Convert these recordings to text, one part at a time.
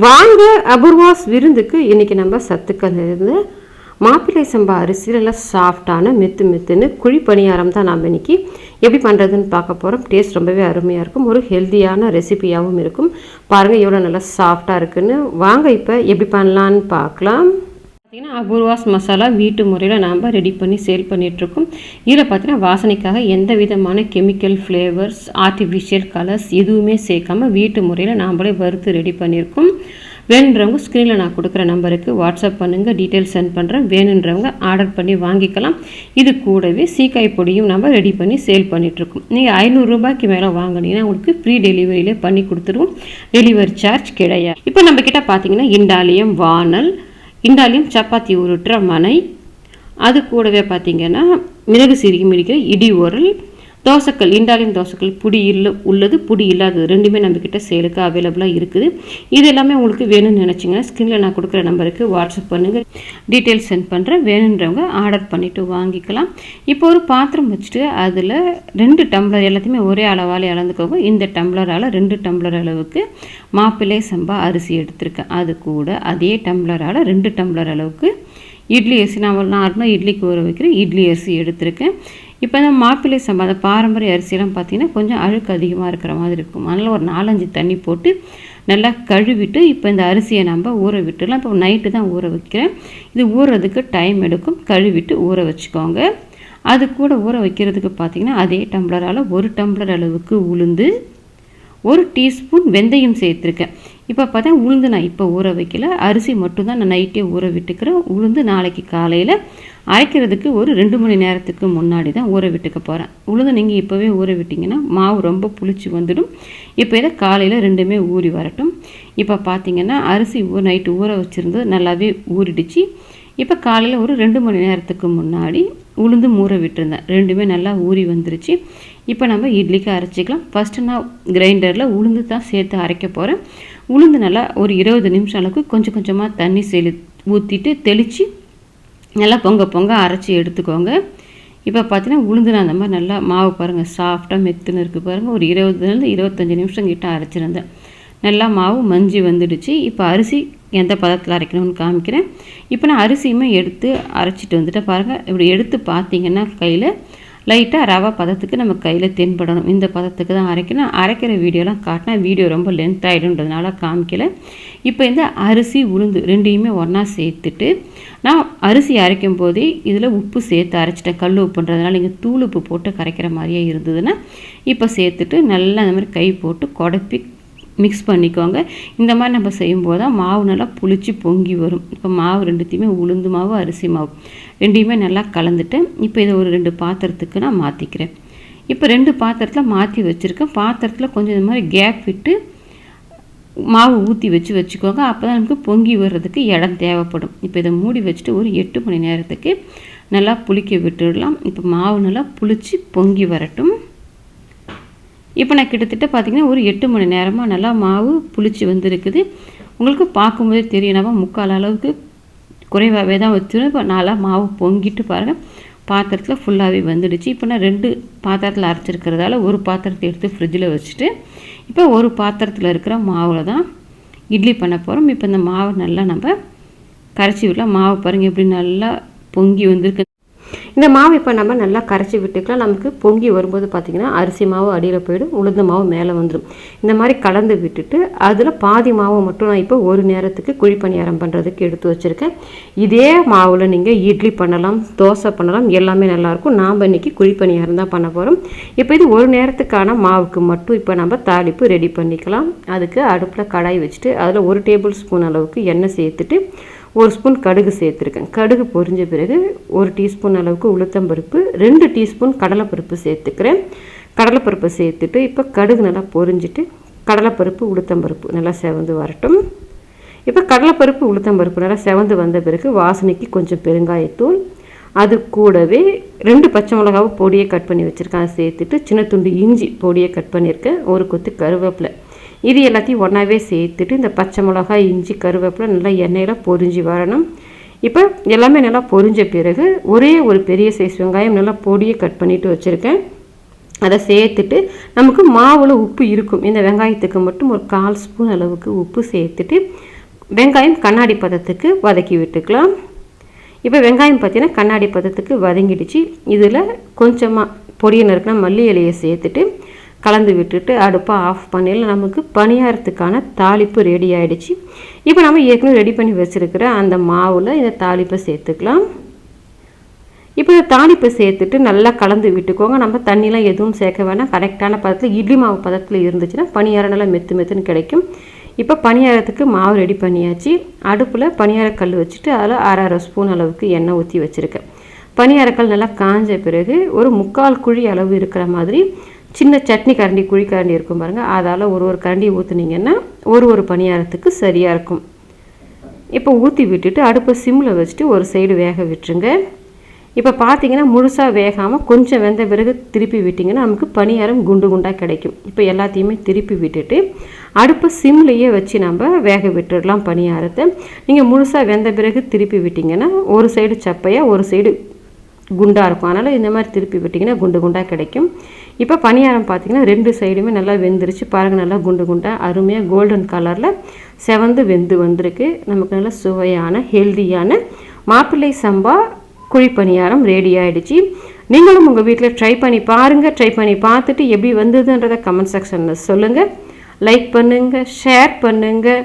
வாங்க அபூர்வாஸ் விருந்துக்கு இன்றைக்கி நம்ம சத்துக்கள் இருந்து மாப்பிள்ளை சம்பா அரிசியில் நல்லா சாஃப்டான மெத்து மெத்துன்னு குழி பணியாரம் தான் நாம் இன்னைக்கு எப்படி பண்ணுறதுன்னு பார்க்க போகிறோம் டேஸ்ட் ரொம்பவே அருமையாக இருக்கும். ஒரு ஹெல்த்தியான ரெசிபியாகவும் இருக்கும். பாருங்கள் எவ்வளோ நல்லா சாஃப்டாக இருக்குன்னு. வாங்க இப்போ எப்படி பண்ணலான்னு பார்க்கலாம். பார்த்தீங்கன்னா அபூர்வாஸ் மசாலா வீட்டு முறையில் நாம் ரெடி பண்ணி சேல் பண்ணிகிட்ருக்கோம் இதில் பார்த்தீங்கன்னா வாசனைக்காக எந்த விதமான கெமிக்கல் ஃப்ளேவர்ஸ் ஆர்டிஃபிஷியல் கலர்ஸ் எதுவுமே சேர்க்காம வீட்டு முறையில் நாம்ளே வறுத்து ரெடி பண்ணியிருக்கோம். வேணுன்றவங்க ஸ்க்ரீனில் நான் கொடுக்குற நம்பருக்கு வாட்ஸ்அப் பண்ணுங்கள் டீட்டெயில்ஸ் சென்ட் பண்ணுறேன் வேணுன்றவங்க ஆர்டர் பண்ணி வாங்கிக்கலாம். இது கூடவே சீக்காய் பொடியும் நம்ம ரெடி பண்ணி சேல் பண்ணிகிட்ருக்கோம் நீங்கள் ஐநூறுரூபாய்க்கு மேலே வாங்கினீங்கன்னா உங்களுக்கு ஃப்ரீ டெலிவரியிலே பண்ணி கொடுத்துருவோம். டெலிவரி சார்ஜ் கிடையாது. இப்போ நம்ம பார்த்தீங்கன்னா இண்டாலியம் வானல் இண்டாலியம் சப்பாத்தி உருட்டுற மனை. அது கூடவே பார்த்தீங்கன்னா மிளகு சிறுகி மிடிக்கிற இடி உரல். தோசைக்கல் இண்டாலியன் தோசைக்கல் புடி இல்லை உள்ளது புடி இல்லாதது ரெண்டுமே நம்மக்கிட்ட சேலுக்கு அவைலபிளாக இருக்குது. இது எல்லாமே உங்களுக்கு வேணும்னு நினச்சிங்கன்னா ஸ்க்ரீனில் நான் கொடுக்குற நம்பருக்கு வாட்ஸ்அப் பண்ணுங்கள் டீட்டெயில்ஸ் சென்ட் பண்ணுறேன் வேணுன்றவங்க ஆர்டர் பண்ணிவிட்டு வாங்கிக்கலாம். இப்போ ஒரு பாத்திரம் வச்சுட்டு அதில் ரெண்டு டம்ளர் எல்லாத்தையுமே ஒரே அளவாலே அளந்துக்கோங்க. இந்த டம்ளரால் ரெண்டு டம்ளர் அளவுக்கு மாப்பிள்ளை சம்பா அரிசி எடுத்திருக்கேன். அது கூட அதே டம்ளரால் ரெண்டு டம்ளர் அளவுக்கு இட்லி அரிசி. நான் நார்மலாக இட்லிக்கு ஊற வைக்கிறேன் இட்லி அரிசி எடுத்திருக்கேன். இப்போ இந்த மாப்பிள்ளை சம்பா அந்த பாரம்பரிய அரிசியெல்லாம் பார்த்தீங்கன்னா கொஞ்சம் அழுக்கு அதிகமாக இருக்கிற மாதிரி இருக்கும். அதனால் ஒரு நாலஞ்சு தண்ணி போட்டு நல்லா கழுவிட்டு இப்போ இந்த அரிசியை நம்ம ஊற விட்டுலாம் இப்போ நைட்டு தான் ஊற வைக்கிறேன். இது ஊறுறதுக்கு டைம் எடுக்கும். கழுவிட்டு ஊற வச்சுக்கோங்க. அது கூட ஊற வைக்கிறதுக்கு பார்த்திங்கன்னா அதே டம்ளரால் ஒரு டம்ளர் அளவுக்கு உளுந்து ஒரு டீஸ்பூன் வெந்தயம் சேர்த்துருக்கேன். இப்போ பார்த்தா உளுந்து நான் இப்போ ஊற வைக்கல. அரிசி மட்டும்தான் நான் நைட்டே ஊற விட்டுக்கிறேன். உளுந்து நாளைக்கு காலையில் அரைக்கிறதுக்கு ஒரு ரெண்டு மணி நேரத்துக்கு முன்னாடி தான் ஊற விட்டுக்க போகிறேன் உளுந்து நீங்கள் இப்போவே ஊற விட்டிங்கன்னா மாவு ரொம்ப புளிச்சு வந்துடும். இப்போ இதை காலையில் ரெண்டுமே ஊறி வரட்டும். இப்போ பார்த்தீங்கன்னா அரிசி ஊ நைட்டு ஊற வச்சுருந்தது நல்லாவே ஊறிடுச்சு. இப்போ காலையில் ஒரு ரெண்டு மணி நேரத்துக்கு முன்னாடி உளுந்து ஊற விட்டுருந்தேன். ரெண்டுமே நல்லா ஊறி வந்துருச்சு. இப்போ நம்ம இட்லிக்கு அரைச்சிக்கலாம். ஃபஸ்ட்டு நான் கிரைண்டரில் உளுந்து தான் சேர்த்து அரைக்க போகிறேன் உளுந்து நல்லா ஒரு இருபது நிமிஷம் அளவுக்கு கொஞ்சம் கொஞ்சமாக தண்ணி செலு ஊற்றிட்டு தெளித்து நல்லா பொங்க பொங்க அரைச்சி எடுத்துக்கோங்க. இப்போ பார்த்தீங்கன்னா உளுந்து நான் அந்த மாதிரி நல்லா மாவு பாருங்கள் சாஃப்டாக மெத்துன்னு இருக்குது பாருங்கள் ஒரு இருபதுலேருந்து இருபத்தஞ்சி நிமிஷம் கிட்ட அரைச்சிருந்தேன். நல்லா மாவு மஞ்சி வந்துடுச்சு. இப்போ அரிசி எந்த பதத்தில் அரைக்கணும்னு காமிக்கிறேன். இப்போ நான் அரிசியுமே எடுத்து அரைச்சிட்டு வந்துட்டேன் பாருங்கள் இப்படி எடுத்து பார்த்தீங்கன்னா கையில் லைட்டாக ரவா பதத்துக்கு நம்ம கையில் தென்படணும். இந்த பதத்துக்கு தான் அரைக்கணும். அரைக்கிற வீடியோலாம் காட்டினா வீடியோ ரொம்ப லென்த் ஆகிடும்ன்றதுனால காமிக்கல. இப்போ இந்த அரிசி உளுந்து ரெண்டையுமே ஒன்றா சேர்த்துட்டு நான் அரிசி அரைக்கும் போதே இதில் உப்பு சேர்த்து அரைச்சிட்டேன். கல் உப்புன்றதுனால நீங்கள் தூள் உப்பு போட்டு கரைக்கிற மாதிரியே இருந்ததுன்னா இப்போ சேர்த்துட்டு நல்லா அந்த மாதிரி கை போட்டு குடப்பி மிக்ஸ் பண்ணிக்கோங்க. இந்த மாதிரி நம்ம செய்யும்போது தான் மாவு நல்லா புளிச்சு பொங்கி வரும். இப்போ மாவு ரெண்டுத்தையுமே உளுந்து மாவு அரிசி மாவு ரெண்டையுமே நல்லா கலந்துட்டேன் இப்போ இதை ஒரு ரெண்டு பாத்திரத்துக்கு நான் மாற்றிக்கிறேன் இப்போ ரெண்டு பாத்திரத்தில் மாற்றி வச்சுருக்கேன். பாத்திரத்தில் கொஞ்சம் இந்த மாதிரி கேப் விட்டு மாவு ஊற்றி வச்சு வச்சுக்கோங்க. அப்போ தான் நமக்கு பொங்கி வர்றதுக்கு இடம் தேவைப்படும். இப்போ இதை மூடி வச்சுட்டு ஒரு எட்டு மணி நேரத்துக்கு நல்லா புளிக்க விட்டுடலாம். இப்போ மாவு நல்லா புளிச்சு பொங்கி வரட்டும். இப்போ நான் கிட்டத்தட்ட பார்த்திங்கன்னா ஒரு எட்டு மணி நேரமாக நல்லா மாவு புளிச்சு வந்திருக்குது. உங்களுக்கு பார்க்கும்போதே தெரியும். நம்ம முக்கால் அளவுக்கு குறைவாகவே தான் வச்சுருவேன் இப்போ நல்லா மாவு பொங்கிட்டு பாருங்கள் பாத்திரத்தில் ஃபுல்லாகவே வந்துடுச்சு. இப்போ நான் ரெண்டு பாத்திரத்தில் அரைச்சிருக்கிறதால ஒரு பாத்திரத்தை எடுத்து ஃப்ரிட்ஜில் வச்சுட்டு இப்போ ஒரு பாத்திரத்தில் இருக்கிற மாவில் தான் இட்லி பண்ண போகிறோம் இப்போ இந்த மாவை நல்லா நம்ம கரைச்சி விடலாம். மாவு பாருங்கள் எப்படி நல்லா பொங்கி வந்திருக்கு. இந்த மாவு இப்போ நம்ம நல்லா கரைச்சி விட்டுக்கலாம். நமக்கு பொங்கி வரும்போது பார்த்திங்கன்னா அரிசி மாவு அடியில் போயிடும் உளுந்த மாவு மேலே வந்துடும் இந்த மாதிரி கலந்து விட்டுட்டு அதில் பாதி மாவு மட்டும் நான் இப்போ ஒரு நேரத்துக்கு குழி பணியாரம் பண்ணுறதுக்கு எடுத்து வச்சுருக்கேன். இதே மாவில் நீங்கள் இட்லி பண்ணலாம் தோசை பண்ணலாம் எல்லாமே நல்லாயிருக்கும் நாம் இன்றைக்கி குழி பணியாரம் தான் பண்ண போகிறோம் இப்போ இது ஒரு நேரத்துக்கான மாவுக்கு மட்டும் இப்போ நம்ம தாளிப்பு ரெடி பண்ணிக்கலாம். அதுக்கு அடுப்பில் கடாய் வச்சுட்டு அதில் ஒரு டேபிள் ஸ்பூன் அளவுக்கு எண்ணெய் சேர்த்துட்டு ஒரு ஸ்பூன் கடுகு சேர்த்துருக்கேன். கடுகு பொரிஞ்ச பிறகு ஒரு டீஸ்பூன் அளவுக்கு உளுத்தம்பருப்பு ரெண்டு டீஸ்பூன் கடலைப்பருப்பு சேர்த்துக்கிறேன். கடலைப்பருப்பை சேர்த்துட்டு இப்போ கடுகு நல்லா பொரிஞ்சிட்டு கடலைப்பருப்பு உளுத்தம்பருப்பு நல்லா செவந்து வரட்டும். இப்போ கடலைப்பருப்பு உளுத்தம்பருப்பு நல்லா செவந்து வந்த பிறகு வாசனைக்கு கொஞ்சம் பெருங்காயத்தூள். அது கூடவே ரெண்டு பச்சை மிளகாவை பொடியை கட் பண்ணி வச்சுருக்கேன். அதை சேர்த்துட்டு சின்ன துண்டு இஞ்சி பொடியை கட் பண்ணியிருக்கேன். ஒரு கொத்து கருவேப்பிலை. இது எல்லாத்தையும் ஒன்றாவே சேர்த்துட்டு இந்த பச்சை மிளகாய் இஞ்சி கருவேப்பிலை நல்லா எண்ணெயில் பொரிஞ்சு வரணும். இப்போ எல்லாமே நல்லா பொரிஞ்ச பிறகு ஒரே ஒரு பெரிய சைஸ் வெங்காயம் நல்லா பொடியை கட் பண்ணிவிட்டு வச்சுருக்கேன். அதை சேர்த்துட்டு நமக்கு மாவில் உப்பு இருக்கும். இந்த வெங்காயத்துக்கு மட்டும் ஒரு கால் ஸ்பூன் அளவுக்கு உப்பு சேர்த்துட்டு வெங்காயம் கண்ணாடி பதத்துக்கு வதக்கி விட்டுக்கலாம். இப்போ வெங்காயம் பார்த்தீங்கன்னா கண்ணாடி பதத்துக்கு வதங்கிடுச்சு. இதில் கொஞ்சமாக பொடியை நறுக்கினா மல்லி இலையை சேர்த்துட்டு கலந்து விட்டுட்டு அடுப்பை ஆஃப் பண்ணியில் நமக்கு பணியாரத்துக்கான தாளிப்பு ரெடி ஆகிடுச்சு இப்போ நம்ம ஏற்கனவே ரெடி பண்ணி வச்சுருக்கிற அந்த மாவில் இந்த தாளிப்பை சேர்த்துக்கலாம். இப்போ இந்த தாளிப்பை சேர்த்துட்டு நல்லா கலந்து விட்டுக்கோங்க. நம்ம தண்ணிலாம் எதுவும் சேர்க்க வேணாம். கரெக்டான பதத்தில் இட்லி மாவு பதத்தில் இருந்துச்சுன்னா பணியாரம் நல்லா மெத்து மெத்துன்னு கிடைக்கும். இப்போ பணியாரத்துக்கு மாவு ரெடி பண்ணியாச்சு. அடுப்பில் பணியாரக்கல் வச்சுட்டு அதில் அரை அரை ஸ்பூன் அளவுக்கு எண்ணெய் ஊற்றி வச்சுருக்கேன். பணியாரக்கல் நல்லா காஞ்ச பிறகு ஒரு முக்கால் குழி அளவு இருக்கிற மாதிரி சின்ன சட்னி கரண்டி குழி கரண்டி இருக்கும் பாருங்கள் அதால் ஒரு ஒரு கரண்டி ஊற்றுனீங்கன்னா ஒரு ஒரு பணியாரத்துக்கு சரியாக இருக்கும். இப்போ ஊற்றி விட்டுட்டு அடுப்பை சிம்மில் வச்சுட்டு ஒரு சைடு வேக விட்டுருங்க. இப்போ பார்த்தீங்கன்னா முழுசாக வேகாமல் கொஞ்சம் வெந்த பிறகு திருப்பி விட்டிங்கன்னா நமக்கு பணியாரம் குண்டு குண்டாக கிடைக்கும். இப்போ எல்லாத்தையுமே திருப்பி விட்டுட்டு அடுப்பை சிம்லேயே வச்சு நம்ம வேக விட்டுடலாம் பணியாரத்தை. நீங்கள் முழுசாக வெந்த பிறகு திருப்பி விட்டிங்கன்னா ஒரு சைடு சப்பையாக ஒரு சைடு குண்டாக இருக்கும். அதனால் இந்த மாதிரி திருப்பி விட்டிங்கன்னா குண்டு குண்டாக கிடைக்கும். இப்போ பணியாரம் பார்த்திங்கன்னா ரெண்டு சைடுமே நல்லா வெந்துருச்சு. பாருங்கள் நல்லா குண்டு குண்டாக அருமையாக கோல்டன் கலரில் செவந்து வெந்து வந்திருக்கு. நமக்கு நல்லா சுவையான ஹெல்தியான மாப்பிள்ளை சம்பா குழி பணியாரம் ரெடி ஆகிடுச்சு நீங்களும் உங்கள் வீட்டில் ட்ரை பண்ணி பாருங்கள் ட்ரை பண்ணி பார்த்துட்டு எப்படி வந்ததுன்றதை கமெண்ட் செக்ஷனில் சொல்லுங்கள் லைக் பண்ணுங்கள் ஷேர் பண்ணுங்கள்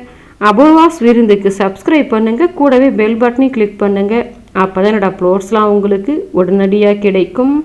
அபோவாஸ் விருந்துக்கு சப்ஸ்கிரைப் பண்ணுங்கள் கூடவே பெல் பட்டனையும் கிளிக் பண்ணுங்கள் அப்போ தான் என்னோடய அப்லோட்ஸ்லாம் உங்களுக்கு உடனடியாக கிடைக்கும்.